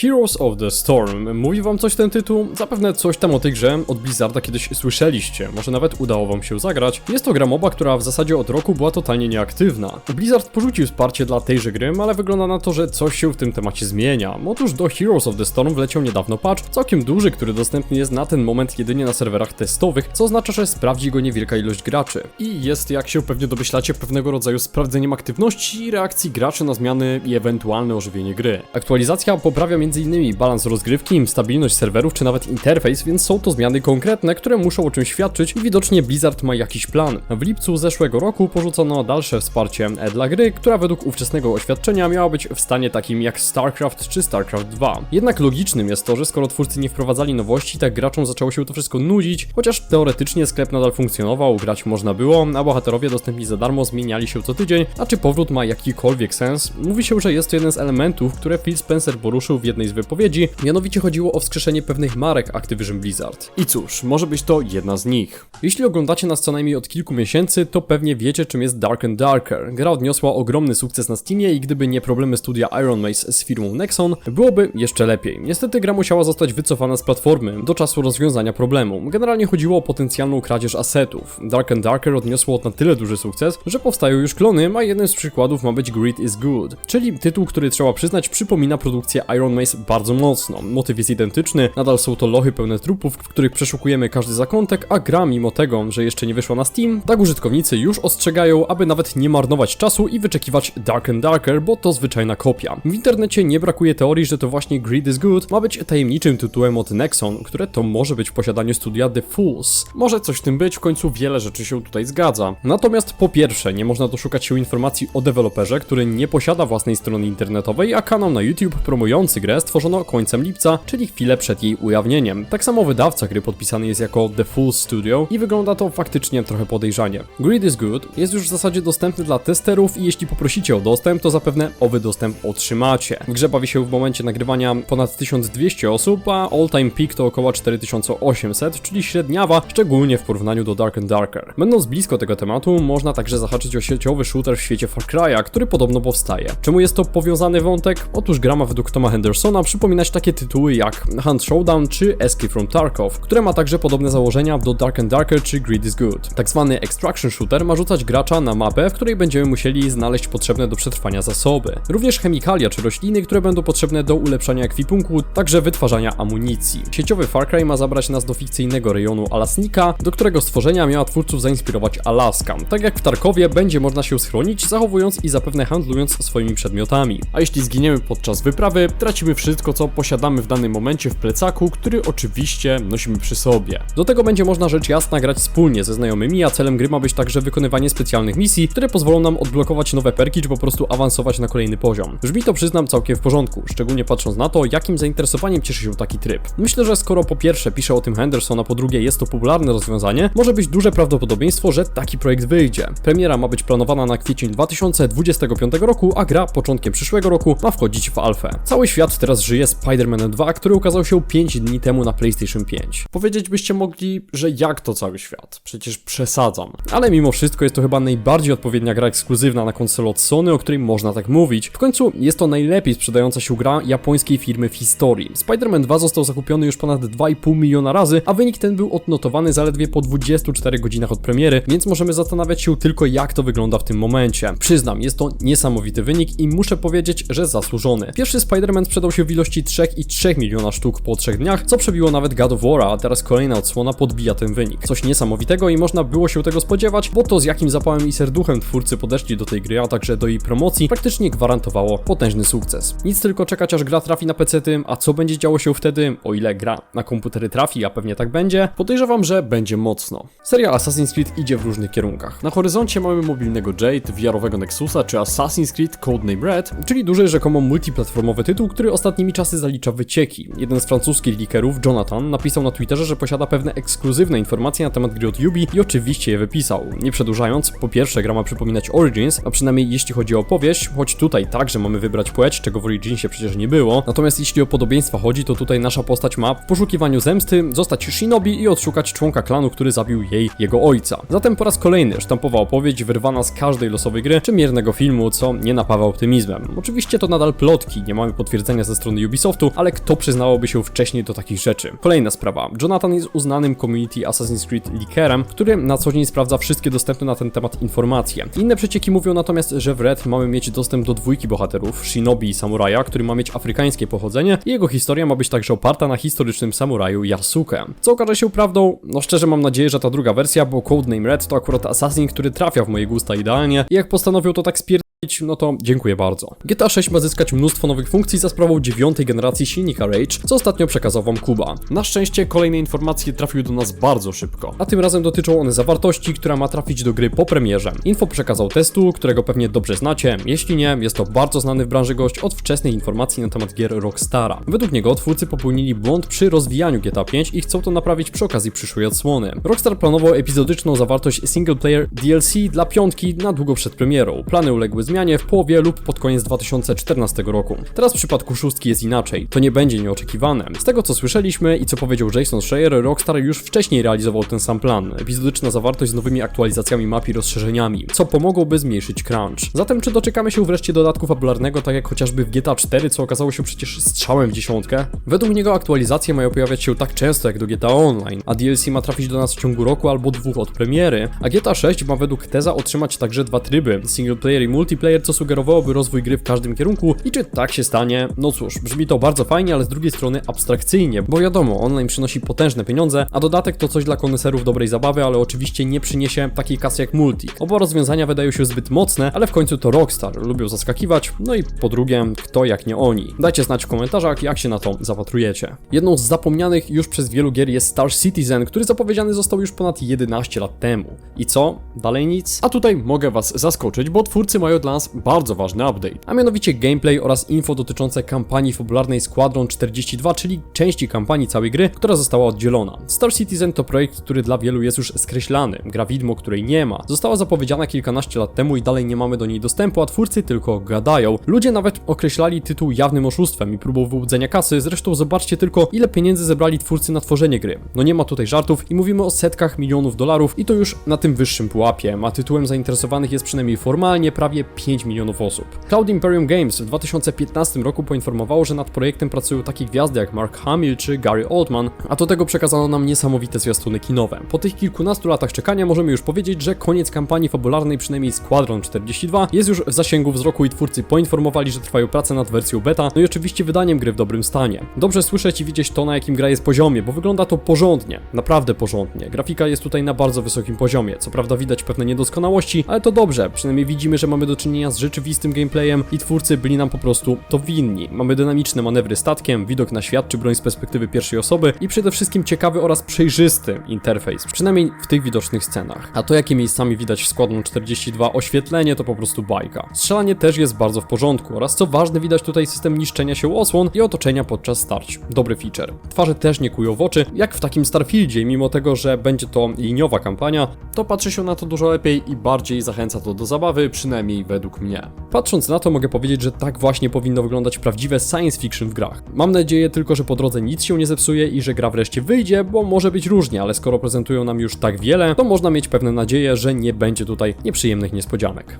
Heroes of the Storm. Mówi wam coś ten tytuł? Zapewne coś tam o tej grze od Blizzarda kiedyś słyszeliście, może nawet udało wam się zagrać. Jest to gra MOBA, która w zasadzie od roku była totalnie nieaktywna. Blizzard porzucił wsparcie dla tejże gry, ale wygląda na to, że coś się w tym temacie zmienia. Otóż do Heroes of the Storm wleciał niedawno patch, całkiem duży, który dostępny jest na ten moment jedynie na serwerach testowych, co oznacza, że sprawdzi go niewielka ilość graczy. I jest, jak się pewnie domyślacie, pewnego rodzaju sprawdzeniem aktywności i reakcji graczy na zmiany i ewentualne ożywienie gry. Aktualizacja poprawia m.in. balans rozgrywki, stabilność serwerów czy nawet interfejs, więc są to zmiany konkretne, które muszą o czymś świadczyć i widocznie Blizzard ma jakiś plan. W lipcu zeszłego roku porzucono dalsze wsparcie dla gry, która według ówczesnego oświadczenia miała być w stanie takim jak StarCraft czy StarCraft 2. Jednak logicznym jest to, że skoro twórcy nie wprowadzali nowości, tak graczom zaczęło się to wszystko nudzić, chociaż teoretycznie sklep nadal funkcjonował, grać można było, a bohaterowie dostępni za darmo zmieniali się co tydzień, a czy powrót ma jakikolwiek sens? Mówi się, że jest to jeden z elementów, które Phil Spencer poruszył w jednej z wypowiedzi, mianowicie chodziło o wskrzeszenie pewnych marek Activision Blizzard. I cóż, może być to jedna z nich. Jeśli oglądacie nas co najmniej od kilku miesięcy, to pewnie wiecie czym jest Dark and Darker. Gra odniosła ogromny sukces na Steamie i gdyby nie problemy studia Iron Mace z firmą Nexon, byłoby jeszcze lepiej. Niestety gra musiała zostać wycofana z platformy do czasu rozwiązania problemu. Generalnie chodziło o potencjalną kradzież asetów. Dark and Darker odniosło na tyle duży sukces, że powstają już klony, a jednym z przykładów ma być Greed is Good, czyli tytuł, który trzeba przyznać przypomina produkcję Iron Mace bardzo mocno. Motyw jest identyczny, nadal są to lochy pełne trupów, w których przeszukujemy każdy zakątek, a gra mimo tego, że jeszcze nie wyszła na Steam, tak użytkownicy już ostrzegają, aby nawet nie marnować czasu i wyczekiwać Dark and Darker, bo to zwyczajna kopia. W internecie nie brakuje teorii, że to właśnie Greed is Good ma być tajemniczym tytułem od Nexon, które to może być w posiadaniu studia The Fools. Może coś w tym być, w końcu wiele rzeczy się tutaj zgadza. Natomiast po pierwsze, nie można doszukać się informacji o deweloperze, który nie posiada własnej strony internetowej, a kanał na YouTube promujący grę stworzono końcem lipca, czyli chwilę przed jej ujawnieniem. Tak samo wydawca gry podpisany jest jako The Full Studio i wygląda to faktycznie trochę podejrzanie. Greed is Good jest już w zasadzie dostępny dla testerów i jeśli poprosicie o dostęp, to zapewne owy dostęp otrzymacie. W grze bawi się w momencie nagrywania ponad 1200 osób, a all-time peak to około 4800, czyli średniawa, szczególnie w porównaniu do Dark and Darker. Będąc blisko tego tematu, można także zahaczyć o sieciowy shooter w świecie Far Cry'a, który podobno powstaje. Czemu jest to powiązany wątek? Otóż gra ma według Toma Hendersona przypominać takie tytuły jak Hunt Showdown czy Escape from Tarkov, które ma także podobne założenia do Dark and Darker czy Greed is Good. Tak zwany extraction shooter ma rzucać gracza na mapę, w której będziemy musieli znaleźć potrzebne do przetrwania zasoby. Również chemikalia czy rośliny, które będą potrzebne do ulepszania ekwipunku, także wytwarzania amunicji. Sieciowy Far Cry ma zabrać nas do fikcyjnego rejonu Alasnika, do którego stworzenia miała twórców zainspirować Alaska. Tak jak w Tarkowie będzie można się schronić, zachowując i zapewne handlując swoimi przedmiotami. A jeśli zginiemy podczas wyprawy, tracimy wszystko, co posiadamy w danym momencie w plecaku, który oczywiście nosimy przy sobie. Do tego będzie można rzecz jasna grać wspólnie ze znajomymi, a celem gry ma być także wykonywanie specjalnych misji, które pozwolą nam odblokować nowe perki, czy po prostu awansować na kolejny poziom. Brzmi to przyznam całkiem w porządku, szczególnie patrząc na to, jakim zainteresowaniem cieszy się taki tryb. Myślę, że skoro po pierwsze pisze o tym Henderson, a po drugie jest to popularne rozwiązanie, może być duże prawdopodobieństwo, że taki projekt wyjdzie. Premiera ma być planowana na kwiecień 2025 roku, a gra początkiem przyszłego roku ma wchodzić w alfę. Cały świat teraz żyje Spider-Man 2, który ukazał się 5 dni temu na PlayStation 5. Powiedzieć byście mogli, że jak to cały świat? Przecież przesadzam. Ale mimo wszystko jest to chyba najbardziej odpowiednia gra ekskluzywna na konsolę od Sony, o której można tak mówić. W końcu jest to najlepiej sprzedająca się gra japońskiej firmy w historii. Spider-Man 2 został zakupiony już ponad 2,5 miliona razy, a wynik ten był odnotowany zaledwie po 24 godzinach od premiery, więc możemy zastanawiać się tylko jak to wygląda w tym momencie. Przyznam, jest to niesamowity wynik i muszę powiedzieć, że zasłużony. Pierwszy Spider-Man sprzedał się w ilości 3,3 miliona sztuk po 3 dniach, co przebiło nawet God of War, a teraz kolejna odsłona podbija ten wynik. Coś niesamowitego i można było się tego spodziewać, bo to z jakim zapałem i serduchem twórcy podeszli do tej gry, a także do jej promocji, praktycznie gwarantowało potężny sukces. Nic tylko czekać aż gra trafi na PC, a co będzie działo się wtedy, o ile gra na komputery trafi, a pewnie tak będzie, podejrzewam, że będzie mocno. Serial Assassin's Creed idzie w różnych kierunkach. Na horyzoncie mamy mobilnego Jade, wiarowego Nexusa czy Assassin's Creed Codename Red, czyli duży rzekomo multiplatformowy tytuł, który ostatnimi czasy zalicza wycieki. Jeden z francuskich likerów, Jonathan, napisał na Twitterze, że posiada pewne ekskluzywne informacje na temat gry od Yubi i oczywiście je wypisał. Nie przedłużając, po pierwsze gra ma przypominać Origins, a przynajmniej jeśli chodzi o opowieść, choć tutaj także mamy wybrać płeć, czego w Originsie przecież nie było. Natomiast jeśli o podobieństwa chodzi, to tutaj nasza postać ma w poszukiwaniu zemsty zostać shinobi i odszukać członka klanu, który zabił jej jego ojca. Zatem po raz kolejny sztampowa opowieść wyrwana z każdej losowej gry czy miernego filmu, co nie napawa optymizmem. Oczywiście to nadal plotki, nie mamy potwierdzenia ze ze strony Ubisoftu, ale kto przyznałoby się wcześniej do takich rzeczy? Kolejna sprawa. Jonathan jest uznanym community Assassin's Creed leakerem, który na co dzień sprawdza wszystkie dostępne na ten temat informacje. Inne przecieki mówią natomiast, że w Red mamy mieć dostęp do dwójki bohaterów, Shinobi i Samuraja, który ma mieć afrykańskie pochodzenie i jego historia ma być także oparta na historycznym samuraju Yasuke. Co okaże się prawdą? No szczerze mam nadzieję, że ta druga wersja, bo Codename Red to akurat assassin, który trafia w moje gusta idealnie i jak postanowił to tak spier no to dziękuję bardzo. GTA 6 ma zyskać mnóstwo nowych funkcji za sprawą dziewiątej generacji silnika Rage, co ostatnio przekazał wam Kuba. Na szczęście kolejne informacje trafiły do nas bardzo szybko, a tym razem dotyczą one zawartości, która ma trafić do gry po premierze. Info przekazał testu, którego pewnie dobrze znacie, jeśli nie, jest to bardzo znany w branży gość od wczesnej informacji na temat gier Rockstara. Według niego twórcy popełnili błąd przy rozwijaniu GTA 5 i chcą to naprawić przy okazji przyszłej odsłony. Rockstar planował epizodyczną zawartość single player DLC dla piątki na długo przed premierą. Plany uległy zmianie w połowie lub pod koniec 2014 roku. Teraz w przypadku szóstki jest inaczej. To nie będzie nieoczekiwane. Z tego co słyszeliśmy i co powiedział Jason Schreier, Rockstar już wcześniej realizował ten sam plan. Epizodyczna zawartość z nowymi aktualizacjami map i rozszerzeniami, co pomogłoby zmniejszyć crunch. Zatem czy doczekamy się wreszcie dodatku fabularnego, tak jak chociażby w GTA 4, co okazało się przecież strzałem w dziesiątkę? Według niego aktualizacje mają pojawiać się tak często jak do GTA Online, a DLC ma trafić do nas w ciągu roku albo dwóch od premiery, a GTA 6 ma według Teza otrzymać także dwa tryby, single player i multiplayer, co sugerowałoby rozwój gry w każdym kierunku i czy tak się stanie? No cóż, brzmi to bardzo fajnie, ale z drugiej strony abstrakcyjnie, bo wiadomo, online przynosi potężne pieniądze, a dodatek to coś dla koneserów dobrej zabawy, ale oczywiście nie przyniesie takiej kasy jak multi. Oba rozwiązania wydają się zbyt mocne, ale w końcu to Rockstar, lubią zaskakiwać, no i po drugie, kto jak nie oni. Dajcie znać w komentarzach, jak się na to zapatrujecie. Jedną z zapomnianych już przez wielu gier jest Star Citizen, który zapowiedziany został już ponad 11 lat temu. I co? Dalej nic? A tutaj mogę was zaskoczyć, bo twórcy mają dla bardzo ważny update, a mianowicie gameplay oraz info dotyczące kampanii fabularnej Squadron 42, czyli części kampanii całej gry, która została oddzielona. Star Citizen to projekt, który dla wielu jest już skreślany, gra widmo, której nie ma. Została zapowiedziana kilkanaście lat temu i dalej nie mamy do niej dostępu, a twórcy tylko gadają. Ludzie nawet określali tytuł jawnym oszustwem i próbą wyłudzenia kasy, zresztą zobaczcie tylko ile pieniędzy zebrali twórcy na tworzenie gry. No nie ma tutaj żartów i mówimy o setkach milionów dolarów i to już na tym wyższym pułapie, a tytułem zainteresowanych jest przynajmniej formalnie prawie 5 milionów osób. Cloud Imperium Games w 2015 roku poinformowało, że nad projektem pracują takie gwiazdy jak Mark Hamill czy Gary Oldman, a do tego przekazano nam niesamowite zwiastuny kinowe. Po tych kilkunastu latach czekania możemy już powiedzieć, że koniec kampanii fabularnej przynajmniej Squadron 42 jest już w zasięgu wzroku i twórcy poinformowali, że trwają prace nad wersją beta, no i oczywiście wydaniem gry w dobrym stanie. Dobrze słyszeć i widzieć to, na jakim gra jest poziomie, bo wygląda to porządnie, naprawdę porządnie. Grafika jest tutaj na bardzo wysokim poziomie, co prawda widać pewne niedoskonałości, ale to dobrze, przynajmniej widzimy, że mamy do czynienia z rzeczywistym gameplayem i twórcy byli nam po prostu to winni. Mamy dynamiczne manewry statkiem, widok na świat czy broń z perspektywy pierwszej osoby i przede wszystkim ciekawy oraz przejrzysty interfejs, przynajmniej w tych widocznych scenach. A to jakie miejscami widać w Squadron 42 oświetlenie to po prostu bajka. Strzelanie też jest bardzo w porządku oraz co ważne widać tutaj system niszczenia się osłon i otoczenia podczas starć. Dobry feature. Twarze też nie kują w oczy, jak w takim Starfieldzie, mimo tego, że będzie to liniowa kampania, to patrzy się na to dużo lepiej i bardziej zachęca to do zabawy, przynajmniej według mnie. Patrząc na to mogę powiedzieć, że tak właśnie powinno wyglądać prawdziwe science fiction w grach. Mam nadzieję tylko, że po drodze nic się nie zepsuje i że gra wreszcie wyjdzie, bo może być różnie, ale skoro prezentują nam już tak wiele, to można mieć pewne nadzieje, że nie będzie tutaj nieprzyjemnych niespodzianek.